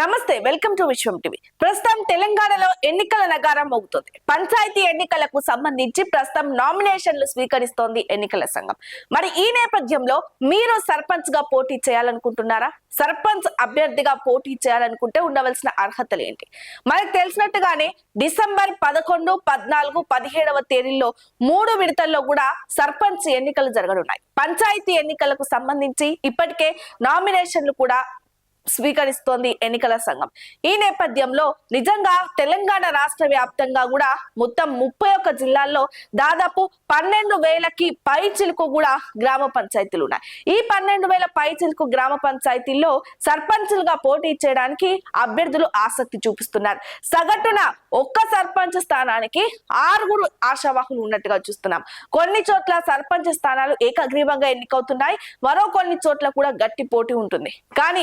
నమస్తే welcome to Vishwam TV. ప్రస్తుతం తెలంగాణలో ఎన్నికల నగారం మోగుతుంది. పంచాయతీ ఎన్నికలకు సంబంధించి ప్రస్తుతం నామినేషన్లు స్వీకరిస్తోంది ఎన్నికల సంఘం. మరి ఈ నేపథ్యంలో మీరు సర్పంచ్గా పోటీ చేయాలనుకుంటున్నారా? సర్పంచ్ అభ్యర్థిగా పోటీ చేయాలనుకుంటే ఉండవలసిన అర్హతలు ఏంటి? మనకు తెలిసినట్టుగానే డిసెంబర్ పదకొండు పద్నాలుగు పదిహేడవ తేదీల్లో మూడు విడతల్లో కూడా సర్పంచ్ ఎన్నికలు జరగనున్నాయి. పంచాయతీ ఎన్నికలకు సంబంధించి ఇప్పటికే నామినేషన్లు కూడా స్వీకరిస్తోంది ఎన్నికల సంఘం. ఈ నేపథ్యంలో నిజంగా తెలంగాణ రాష్ట్ర వ్యాప్తంగా కూడా మొత్తం ముప్పై ఒక్క జిల్లాల్లో దాదాపు పన్నెండు వేలకి పై చిలుకు కూడా గ్రామ పంచాయతీలు ఉన్నాయి. ఈ పన్నెండు వేల పై చిలుకు గ్రామ పంచాయతీల్లో సర్పంచులుగా పోటీ చేయడానికి అభ్యర్థులు ఆసక్తి చూపిస్తున్నారు. సగటున ఒక్క సర్పంచ్ స్థానానికి ఆరుగురు ఆశావాహులు ఉన్నట్టుగా చూస్తున్నాం. కొన్ని చోట్ల సర్పంచ్ స్థానాలు ఏకగ్రీవంగా ఎన్నికవుతున్నాయి. మరో కొన్ని చోట్ల కూడా గట్టి పోటీ ఉంటుంది. కానీ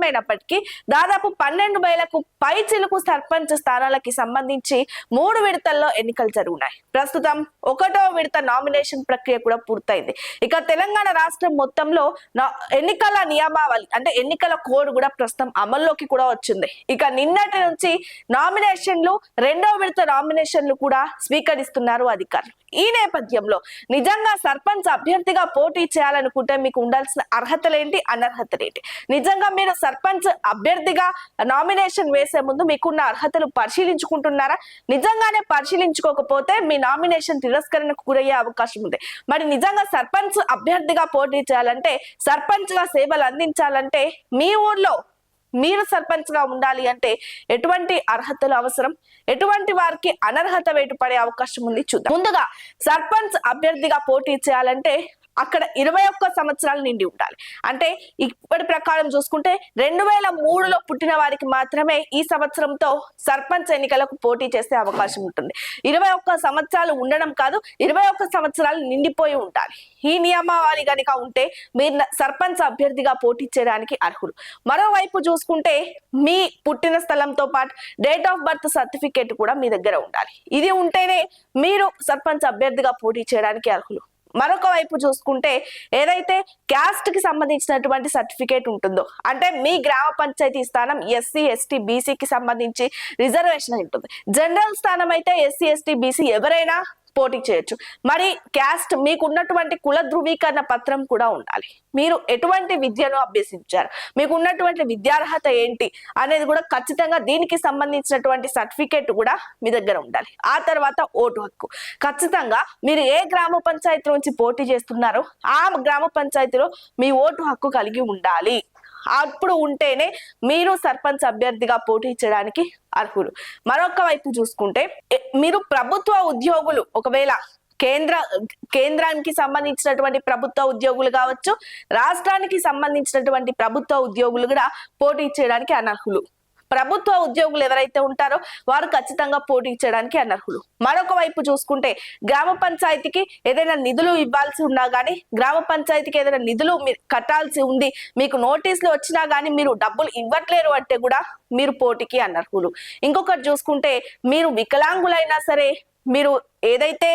ఏదేమైనప్పటికీ దాదాపు పన్నెండు వేలకు పై చిలుకు సర్పంచ్ స్థానాలకి సంబంధించి మూడు విడతల్లో ఎన్నికలు జరుగున్నాయి. ప్రస్తుతం ఒకటో విడత నామినేషన్ ప్రక్రియ కూడా పూర్తయింది. ఇక తెలంగాణ రాష్ట్రం మొత్తంలో నా- ఎన్నికల నియమావళి అంటే ఎన్నికల కోడ్ కూడా ప్రస్తుతం అమల్లోకి కూడా వచ్చింది. ఇక నిన్నటి నుంచి నామినేషన్లు రెండో విడత నామినేషన్లు కూడా స్వీకరిస్తున్నారు అధికారులు. ఈ నేపథ్యంలో నిజంగా సర్పంచ్ అభ్యర్థిగా పోటీ చేయాలనుకుంటే మీకు ఉండాల్సిన అర్హతలేంటి అనర్హతలేంటి నిజంగా మీరు సర్పంచ్ అభ్యర్థిగా నామినేషన్ వేసే ముందు మీకున్న అర్హతలు పరిశీలించుకుంటున్నారా? నిజంగానే పరిశీలించుకోకపోతే మీ నామినేషన్ తిరస్కరణకు గురయ్యే అవకాశం ఉంది. మరి నిజంగా సర్పంచ్ అభ్యర్థిగా పోటీ చేయాలంటే సర్పంచ్గా సేవలు అందించాలంటే మీ ఊర్లో మీరు సర్పంచ్గా ఉండాలి అంటే ఎటువంటి అర్హతలు అవసరం? ఎటువంటి వారికి అనర్హత వేటు పడే అవకాశం ఉంది? చూద్దాం. ముందుగా సర్పంచ్ అభ్యర్థిగా పోటీ చేయాలంటే అక్కడ ఇరవై ఒక్క సంవత్సరాలు నిండి ఉండాలి. అంటే ఇప్పటి ప్రకారం చూసుకుంటే రెండు వేల మూడులో పుట్టిన వారికి మాత్రమే ఈ సంవత్సరంతో సర్పంచ్ ఎన్నికలకు పోటీ చేసే అవకాశం ఉంటుంది. ఇరవై ఒక్క సంవత్సరాలు ఉండడం కాదు ఇరవై ఒక్క సంవత్సరాలు నిండిపోయి ఉండాలి. ఈ నియమావళి గనుక ఉంటే మీరు సర్పంచ్ అభ్యర్థిగా పోటీ చేయడానికి అర్హులు. మరోవైపు చూసుకుంటే మీ పుట్టిన స్థలంతో పాటు డేట్ ఆఫ్ బర్త్ సర్టిఫికేట్ కూడా మీ దగ్గర ఉండాలి. ఇది ఉంటేనే మీరు సర్పంచ్ అభ్యర్థిగా పోటీ చేయడానికి అర్హులు. మరొక వైపు చూసుకుంటే ఏదైతే క్యాస్ట్కి సంబంధించినటువంటి సర్టిఫికేట్ ఉంటుందో అంటే మీ గ్రామ పంచాయతీ స్థానం ఎస్సీ ఎస్టీ బీసీకి సంబంధించి రిజర్వేషన్ ఉంటుంది. జనరల్ స్థానం అయితే ఎస్సీ ఎస్టీ బీసీ ఎవరైనా పోటీ చేయొచ్చు. మరి క్యాస్ట్ మీకున్నటువంటి కుల ధృవీకరణ పత్రం కూడా ఉండాలి. మీరు ఎటువంటి విద్యను అభ్యసించారు? మీకు ఉన్నటువంటి విద్యార్హత ఏంటి? అనేది కూడా ఖచ్చితంగా దీనికి సంబంధించినటువంటి సర్టిఫికేట్ కూడా మీ దగ్గర ఉండాలి. ఆ తర్వాత ఓటు హక్కు. ఖచ్చితంగా మీరు ఏ గ్రామ పంచాయతీ నుంచి పోటీ చేస్తున్నారో ఆ గ్రామ పంచాయతీలో మీ ఓటు హక్కు కలిగి ఉండాలి. అప్పుడు ఉంటేనే మీరు సర్పంచ్ అభ్యర్థిగా పోటీ చేయడానికి అర్హులు. మరొక వైపు చూసుకుంటే మీరు ప్రభుత్వ ఉద్యోగులు ఒకవేళ కేంద్ర కేంద్రానికి సంబంధించినటువంటి ప్రభుత్వ ఉద్యోగులు కావచ్చు రాష్ట్రానికి సంబంధించినటువంటి ప్రభుత్వ ఉద్యోగులు కూడా పోటీ చేయడానికి అనర్హులు. ప్రభుత్వ ఉద్యోగులు ఎవరైతే ఉంటారో వారు ఖచ్చితంగా పోటీ చేయడానికి అనర్హులు. మరొక వైపు చూసుకుంటే గ్రామ పంచాయతీకి ఏదైనా నిధులు ఇవ్వాల్సి ఉన్నా గానీ గ్రామ పంచాయతీకి ఏదైనా నిధులు మీరు కట్టాల్సి ఉంది మీకు నోటీసులు వచ్చినా గానీ మీరు డబ్బులు ఇవ్వట్లేరు అంటే కూడా మీరు పోటీకి అనర్హులు. ఇంకొకటి చూసుకుంటే మీరు వికలాంగులైనా సరే మీరు ఏదైతే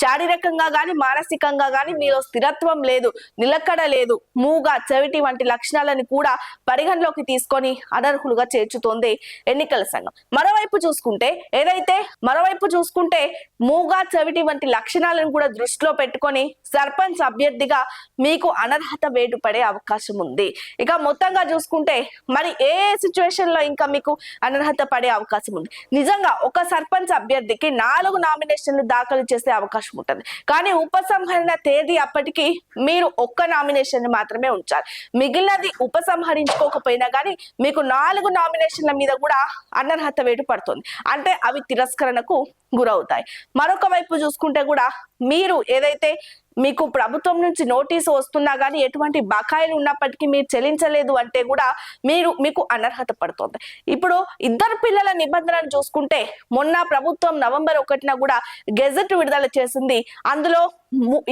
శారీరకంగా గాని మానసికంగా గాని మీలో స్థిరత్వం లేదు నిలకడ లేదు మూగా చెవిటి వంటి లక్షణాలను కూడా పరిగణలోకి తీసుకొని అనర్హులుగా చేర్చుతోంది ఎన్నికల సంఘం. మరోవైపు చూసుకుంటే ఏదైతే మరోవైపు చూసుకుంటే మూగా చెవిటి వంటి లక్షణాలను కూడా దృష్టిలో పెట్టుకొని సర్పంచ్ అభ్యర్థిగా మీకు అనర్హత వేటు పడే అవకాశం ఉంది. ఇక మొత్తంగా చూసుకుంటే మరి ఏ సిచ్యువేషన్లో ఇంకా మీకు అనర్హత పడే అవకాశం ఉంది? నిజంగా ఒక సర్పంచ్ అభ్యర్థికి నాలుగు నామినేషన్లు దాఖలు చేసే అవకాశం ఉంటుంది. కానీ ఉపసంహరణ తేదీ అప్పటికి మీరు ఒక్క నామినేషన్ మాత్రమే ఉంచాలి. మిగిలినది ఉపసంహరించుకోకపోయినా కానీ మీకు నాలుగు నామినేషన్ల మీద కూడా అనర్హత వేటు పడుతుంది. అంటే అవి తిరస్కరణకు గురవుతాయి. మరొక వైపు చూసుకుంటే కూడా మీరు ఏదైతే మీకు ప్రభుత్వం నుంచి నోటీసు వస్తున్నా కానీ ఎటువంటి బకాయిలు ఉన్నప్పటికీ మీరు చెల్లించలేదు అంటే కూడా మీరు మీకు అనర్హత పడుతుంది. ఇప్పుడు ఇద్దరు పిల్లల నిబంధనలు చూసుకుంటే మొన్న ప్రభుత్వం నవంబర్ ఒకటిన కూడా గెజెట్ విడుదల చేసింది. అందులో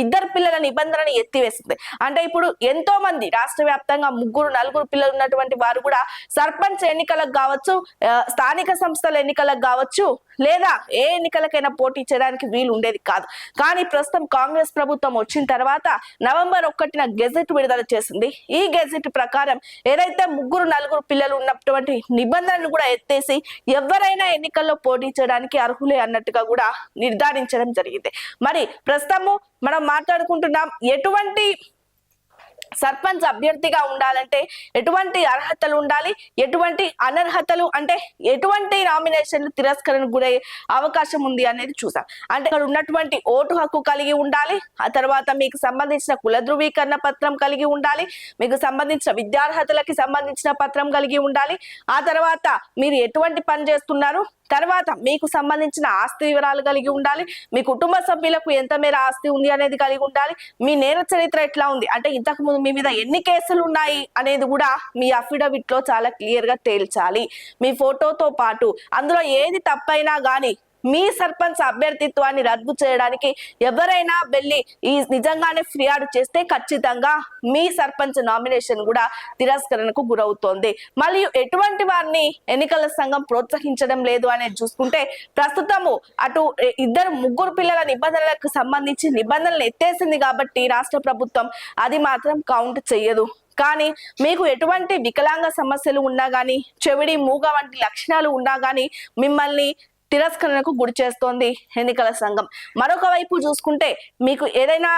ఇద్దరు పిల్లల నిబంధనని ఎత్తివేసింది. అంటే ఇప్పుడు ఎంతో మంది రాష్ట్ర వ్యాప్తంగా ముగ్గురు నలుగురు పిల్లలు ఉన్నటువంటి వారు కూడా సర్పంచ్ ఎన్నికలకు కావచ్చు స్థానిక సంస్థల ఎన్నికలకు కావచ్చు లేదా ఏ ఎన్నికలకైనా పోటీ చేయడానికి వీలు ఉండేది కాదు. కానీ ప్రస్తుతం కాంగ్రెస్ ప్రభుత్వం వచ్చిన తర్వాత నవంబర్ ఒకటిన గెజెట్ విడుదల చేసింది. ఈ గెజెట్ ప్రకారం ఏదైతే ముగ్గురు నలుగురు పిల్లలు ఉన్నటువంటి నిబంధనలు కూడా ఎత్తేసి ఎవరైనా ఎన్నికల్లో పోటీ చేయడానికి అర్హులే అన్నట్టుగా కూడా నిర్ధారించడం జరిగింది. మరి ప్రస్తుతము మనం మాట్లాడుకుంటున్నాం. ఎటువంటి సర్పంచ్ అభ్యర్థిగా ఉండాలంటే ఎటువంటి అర్హతలు ఉండాలి? ఎటువంటి అనర్హతలు అంటే ఎటువంటి నామినేషన్లు తిరస్కరణకు గురయ్యే అవకాశం ఉంది అనేది చూసాం. అంటే అక్కడ ఉన్నటువంటి ఓటు హక్కు కలిగి ఉండాలి. ఆ తర్వాత మీకు సంబంధించిన కుల ధృవీకరణ పత్రం కలిగి ఉండాలి. మీకు సంబంధించిన విద్యార్హతలకి సంబంధించిన పత్రం కలిగి ఉండాలి. ఆ తర్వాత మీరు ఎటువంటి పని చేస్తున్నారు? తర్వాత మీకు సంబంధించిన ఆస్తి వివరాలు కలిగి ఉండాలి. మీ కుటుంబ సభ్యులకు ఎంత మేర ఆస్తి ఉంది అనేది కలిగి ఉండాలి. మీ నేర చరిత్ర ఎట్లా ఉంది? అంటే ఇంతకు ముందు మీ మీద ఎన్ని కేసులు ఉన్నాయి అనేది కూడా మీ అఫిడవిట్లో చాలా క్లియర్గా తేల్చాలి. మీ ఫోటోతో పాటు అందులో ఏది తప్పైనా గానీ మీ సర్పంచ్ అభ్యర్థిత్వాన్ని రద్దు చేయడానికి ఎవరైనా వెళ్ళి ఈ నిజంగానే ఫిర్యాదు చేస్తే ఖచ్చితంగా మీ సర్పంచ్ నామినేషన్ కూడా తిరస్కరణకు గురవుతోంది. మరియు ఎటువంటి వారిని ఎన్నికల సంఘం ప్రోత్సహించడం లేదు అనేది చూసుకుంటే ప్రస్తుతము అటు ఇద్దరు ముగ్గురు పిల్లల నిబంధనలకు సంబంధించి నిబంధనలు ఎత్తేసింది కాబట్టి రాష్ట్ర ప్రభుత్వం అది మాత్రం కౌంట్ చెయ్యదు కానీ మీకు ఎటువంటి వికలాంగ సమస్యలు ఉన్నా కానీ చెవిడి మూగ వంటి లక్షణాలు ఉన్నా కానీ మిమ్మల్ని తిరస్కరణకు గురి చేస్తోంది ఎన్నికల సంఘం. మరొక వైపు చూసుకుంటే మీకు ఏదైనా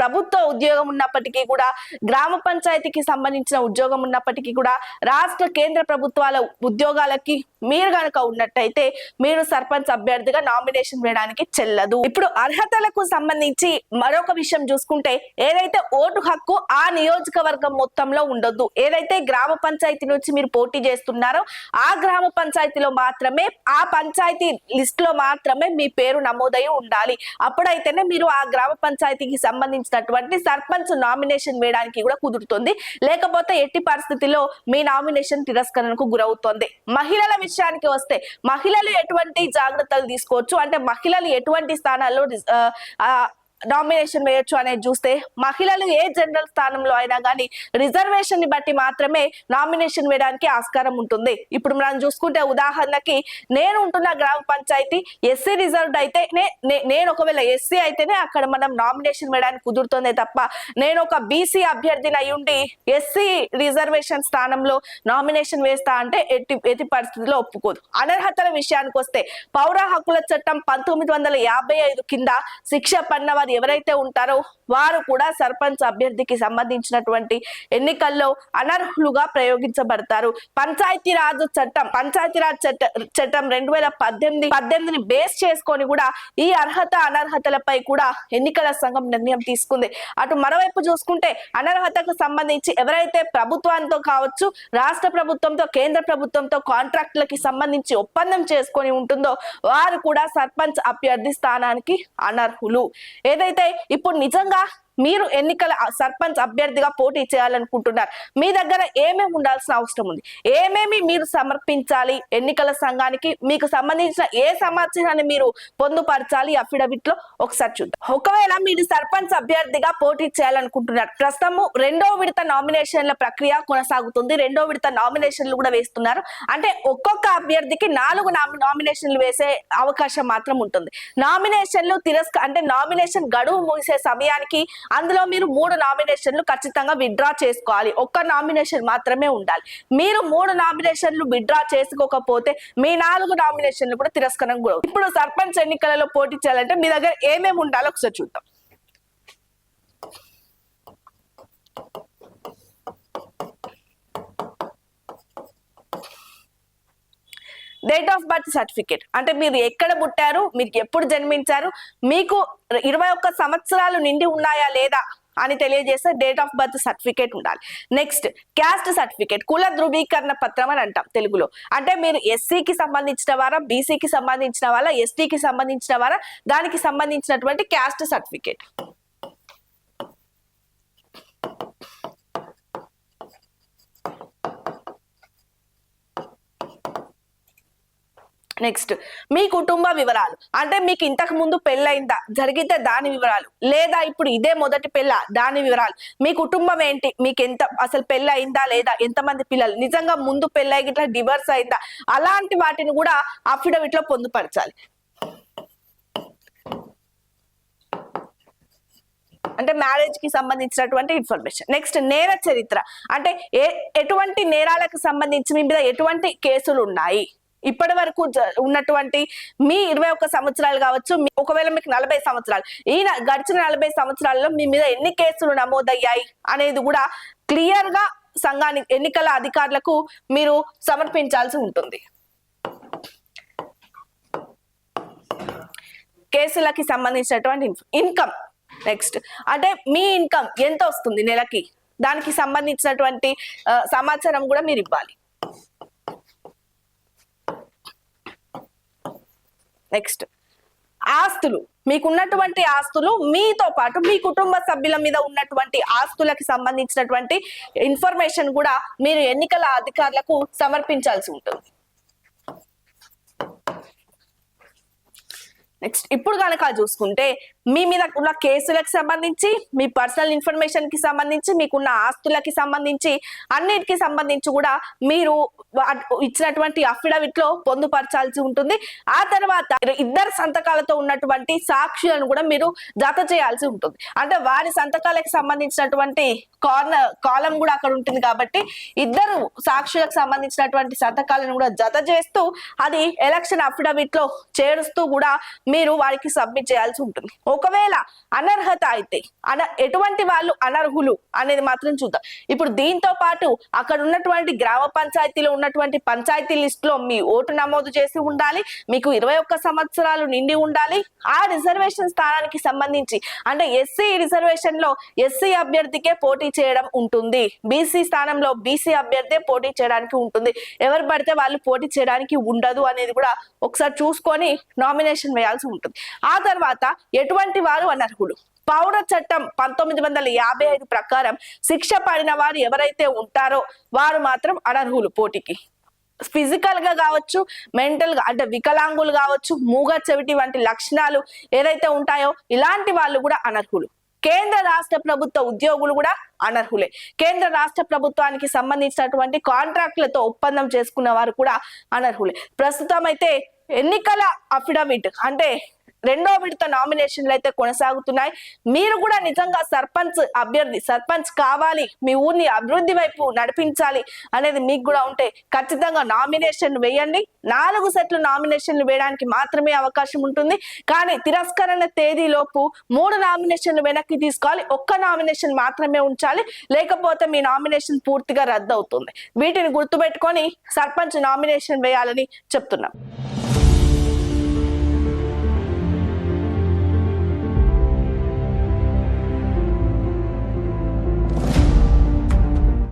ప్రభుత్వ ఉద్యోగం ఉన్నప్పటికీ కూడా గ్రామ పంచాయతీకి సంబంధించిన ఉద్యోగం ఉన్నప్పటికీ కూడా రాష్ట్ర కేంద్ర ప్రభుత్వాల ఉద్యోగాలకి మీరు కనుక ఉన్నట్టయితే మీరు సర్పంచ్ అభ్యర్థిగా నామినేషన్ వేయడానికి చెల్లదు. ఇప్పుడు అర్హతలకు సంబంధించి మరొక విషయం చూసుకుంటే ఏదైతే ఓటు హక్కు ఆ నియోజకవర్గం మొత్తంలో ఉండొద్దు. ఏదైతే గ్రామ పంచాయతీ నుంచి మీరు పోటీ చేస్తున్నారో ఆ గ్రామ పంచాయతీలో మాత్రమే ఆ పంచాయతీ లిస్ట్లో మాత్రమే మీ పేరు నమోదై ఉండాలి. అప్పుడైతేనే మీరు ఆ గ్రామ పంచాయతీకి సంబంధించినటువంటి సర్పంచ్ నామినేషన్ వేయడానికి కూడా కుదురుతుంది. లేకపోతే ఎట్టి పరిస్థితిలో మీ నామినేషన్ తిరస్కరణకు గురవుతుంది. మహిళల విషయానికి వస్తే మహిళలు ఎటువంటి జాగ్రత్తలు తీసుకోవచ్చు? అంటే మహిళలు ఎటువంటి స్థానాల్లో నామినేషన్ వేయొచ్చు అనేది చూస్తే మహిళలు ఏ జనరల్ స్థానంలో అయినా కానీ రిజర్వేషన్ని బట్టి మాత్రమే నామినేషన్ వేయడానికి ఆస్కారం ఉంటుంది. ఇప్పుడు మనం చూసుకుంటే ఉదాహరణకి నేను ఉంటున్న గ్రామ పంచాయతీ ఎస్సీ రిజర్వ్డ్ అయితే నే- నే- నేను ఒకవేళ ఎస్సీ అయితేనే అక్కడ మనం నామినేషన్ వేయడానికి కుదురుతుంది తప్ప నేను ఒక బీసీ అభ్యర్థిని అయ్యుండి ఎస్సీ రిజర్వేషన్ స్థానంలో నామినేషన్ వేస్తా అంటే ఎట్టి ఎట్టి పరిస్థితుల్లో ఒప్పుకోదు. అనర్హతల విషయానికి వస్తే పౌర హక్కుల చట్టం పంతొమ్మిది వందల యాభై ఐదు కింద శిక్ష పడిన వారు ఎవరైతే ఉంటారో వారు కూడా సర్పంచ్ అభ్యర్థికి సంబంధించినటువంటి ఎన్నికల్లో అనర్హులుగా ప్రయోగించబడతారు. పంచాయతీ రాజ్ చట్టం పంచాయతీరాజ్ చట్ట చట్టం రెండు వేల పద్దెనిమిది పద్దెనిమిదిని బేస్ చేసుకొని కూడా ఈ అర్హత అనర్హతలపై కూడా ఎన్నికల సంఘం నిర్ణయం తీసుకుంది. అటు మరోవైపు చూసుకుంటే అనర్హతకు సంబంధించి ఎవరైతే ప్రభుత్వంతో కావచ్చు రాష్ట్ర ప్రభుత్వంతో కేంద్ర ప్రభుత్వంతో కాంట్రాక్టులకి సంబంధించి ఒప్పందం చేసుకొని ఉంటుందో వారు కూడా సర్పంచ్ అభ్యర్థి స్థానానికి అనర్హులు. ఏదైతే ఇప్పుడు నిజంగా か మీరు ఎన్నికల సర్పంచ్ అభ్యర్థిగా పోటీ చేయాలనుకుంటున్నారు. మీ దగ్గర ఏమేమి ఉండాల్సిన అవసరం ఉంది? ఏమేమి మీరు సమర్పించాలి ఎన్నికల సంఘానికి? మీకు సంబంధించిన ఏ సమాచారాన్ని మీరు పొందుపరచాలి? అఫిడవిట్లో ఒకసారి చూద్దాం. ఒకవేళ మీరు సర్పంచ్ అభ్యర్థిగా పోటీ చేయాలనుకుంటున్నారు. ప్రస్తుతము రెండో విడత నామినేషన్ల ప్రక్రియ కొనసాగుతుంది. రెండో విడత నామినేషన్లు కూడా వేస్తున్నారు. అంటే ఒక్కొక్క అభ్యర్థికి నాలుగు నామి- నామినేషన్లు వేసే అవకాశం మాత్రం ఉంటుంది. నామినేషన్లు తిరస్క అంటే నామినేషన్ గడువు ముగిసే సమయానికి అందులో మీరు మూడు నామినేషన్లు ఖచ్చితంగా విత్డ్రా చేసుకోవాలి. ఒక్క నామినేషన్ మాత్రమే ఉండాలి. మీరు మూడు నామినేషన్లు విత్డ్రా చేసుకోకపోతే మీ నాలుగు నామినేషన్లు కూడా తిరస్కరణ కూడా ఇప్పుడు సర్పంచ్ ఎన్నికలలో పోటీ చేయాలంటే మీ దగ్గర ఏమేమి ఉండాలో ఒకసారి చూద్దాం. Date of birth certificate. అంటే మీరు ఎక్కడ పుట్టారు మీరు ఎప్పుడు జన్మించారు మీకు ఇరవై ఒక్క సంవత్సరాలు నిండి ఉన్నాయా లేదా అని తెలియజేస్తే డేట్ ఆఫ్ బర్త్ సర్టిఫికేట్ ఉండాలి. నెక్స్ట్ క్యాస్ట్ సర్టిఫికేట్ కుల ధృవీకరణ పత్రం అని అంటాం తెలుగులో. అంటే మీరు ఎస్సీకి సంబంధించిన వారా బీసీకి సంబంధించిన వాళ్ళ ఎస్టీకి సంబంధించిన వారా దానికి సంబంధించినటువంటి క్యాస్ట్ సర్టిఫికేట్. నెక్స్ట్ మీ కుటుంబ వివరాలు. అంటే మీకు ఇంతకు ముందు పెళ్ళయిందా? జరిగితే దాని వివరాలు. లేదా ఇప్పుడు ఇదే మొదటి పెళ్ళ దాని వివరాలు. మీ కుటుంబం ఏంటి? మీకు ఎంత అసలు పెళ్ళయిందా లేదా? ఎంతమంది పిల్లలు? నిజంగా ముందు పెళ్ళై ఇట్లా డివర్స్ అయిందా? అలాంటి వాటిని కూడా అఫిడవిట్లో పొందుపరచాలి. అంటే మ్యారేజ్కి సంబంధించినటువంటి ఇన్ఫర్మేషన్ నెక్స్ట్ నేర చరిత్ర. అంటే ఏ ఎటువంటి నేరాలకు సంబంధించి మీ మీద ఎటువంటి కేసులు ఉన్నాయి ఇప్పటి వరకు జ- ఉన్నటువంటి మీ ఇరవై ఒక్క సంవత్సరాలు కావచ్చు మీ- ఒకవేళ మీకు నలభై సంవత్సరాలు ఈ గడిచిన నలభై సంవత్సరాల్లో మీ మీద ఎన్ని కేసులు నమోదయ్యాయి అనేది కూడా క్లియర్గా సంఘాని ఎన్నికల అధికారులకు మీరు సమర్పించాల్సి ఉంటుంది. కేసులకి సంబంధించినటువంటి ఇన్కమ్ నెక్స్ట్. అంటే మీ ఇన్కమ్ ఎంత వస్తుంది నెలకి? దానికి సంబంధించినటువంటి సమాచారం కూడా మీరు ఇవ్వాలి. నెక్స్ట్ ఆస్తులు. మీకున్నటువంటి ఆస్తులు మీతో పాటు మీ కుటుంబ సభ్యుల మీద ఉన్నటువంటి ఆస్తులకి సంబంధించినటువంటి ఇన్ఫర్మేషన్ కూడా మీరు ఎన్నికల అధికారులకు సమర్పించాల్సి ఉంటుంది. నెక్స్ట్ ఇప్పుడు కనుక చూసుకుంటే మీ మీద ఉన్న కేసులకు సంబంధించి మీ పర్సనల్ ఇన్ఫర్మేషన్కి సంబంధించి మీకున్న ఆస్తులకి సంబంధించి అన్నిటికి సంబంధించి కూడా మీరు ఇచ్చినటువంటి అఫిడవిట్లో పొందుపరచాల్సి ఉంటుంది. ఆ తర్వాత ఇద్దరు సంతకాలతో ఉన్నటువంటి సాక్షులను కూడా మీరు జత చేయాల్సి ఉంటుంది. అంటే వారి సంతకాలకు సంబంధించినటువంటి కార్నర్ కాలం కూడా అక్కడ ఉంటుంది కాబట్టి ఇద్దరు సాక్షులకు సంబంధించినటువంటి సంతకాలను కూడా జత చేస్తూ అది ఎలక్షన్ అఫిడవిట్లో చేరుస్తూ కూడా మీరు వారికి సబ్మిట్ చేయాల్సి ఉంటుంది. ఒకవేళ అనర్హత అయితే అన ఎటువంటి వాళ్ళు అనర్హులు అనేది మాత్రం చూద్దాం. ఇప్పుడు దీంతో పాటు అక్కడ ఉన్నటువంటి గ్రామ పంచాయతీలో ఉన్నటువంటి పంచాయతీ లిస్ట్లో మీ ఓటు నమోదు చేసి ఉండాలి మీకు ఇరవై ఒక్క సంవత్సరాలు నిండి ఉండాలి ఆ రిజర్వేషన్ స్థానానికి సంబంధించి. అంటే ఎస్సీ రిజర్వేషన్లో ఎస్సీ అభ్యర్థికే పోటీ చేయడం ఉంటుంది బీసీ స్థానంలో బీసీ అభ్యర్థే పోటీ చేయడానికి ఉంటుంది. ఎవరు పడితే వాళ్ళు పోటీ చేయడానికి ఉండదు అనేది కూడా ఒకసారి చూసుకొని నామినేషన్ వేయాల్సి ఉంటుంది. ఆ తర్వాత ఎటువంటి వారు అనర్హులు. పౌర చట్టం పంతొమ్మిది వందల యాభై ఐదు ప్రకారం శిక్ష పడిన వారు ఎవరైతే ఉంటారో వారు మాత్రం అనర్హులు పోటీకి. ఫిజికల్గా కావచ్చు మెంటల్గా అంటే వికలాంగులు కావచ్చు మూగ చెవిటి వంటి లక్షణాలు ఏదైతే ఉంటాయో ఇలాంటి వాళ్ళు కూడా అనర్హులు. కేంద్ర రాష్ట్ర ప్రభుత్వ ఉద్యోగులు కూడా అనర్హులే. కేంద్ర రాష్ట్ర ప్రభుత్వానికి సంబంధించినటువంటి కాంట్రాక్టులతో ఒప్పందం చేసుకున్న వారు కూడా అనర్హులే. ప్రస్తుతం అయితే ఎన్నికల అఫిడవిట్ అంటే రెండో విడత నామినేషన్లు అయితే కొనసాగుతున్నాయి. మీరు కూడా నిజంగా సర్పంచ్ అభ్యర్థి సర్పంచ్ కావాలి మీ ఊరిని అభివృద్ధి వైపు నడిపించాలి అనేది మీకు కూడా ఉంటే ఖచ్చితంగా నామినేషన్ వేయండి. నాలుగు సెట్లు నామినేషన్లు వేయడానికి మాత్రమే అవకాశం ఉంటుంది. కానీ తిరస్కరణ తేదీలోపు మూడు నామినేషన్లు వెనక్కి తీసుకోవాలి. ఒక్క నామినేషన్ మాత్రమే ఉంచాలి. లేకపోతే మీ నామినేషన్ పూర్తిగా రద్దు అవుతుంది వీటిని గుర్తుపెట్టుకొని సర్పంచ్ నామినేషన్ వేయాలని చెప్తున్నాం.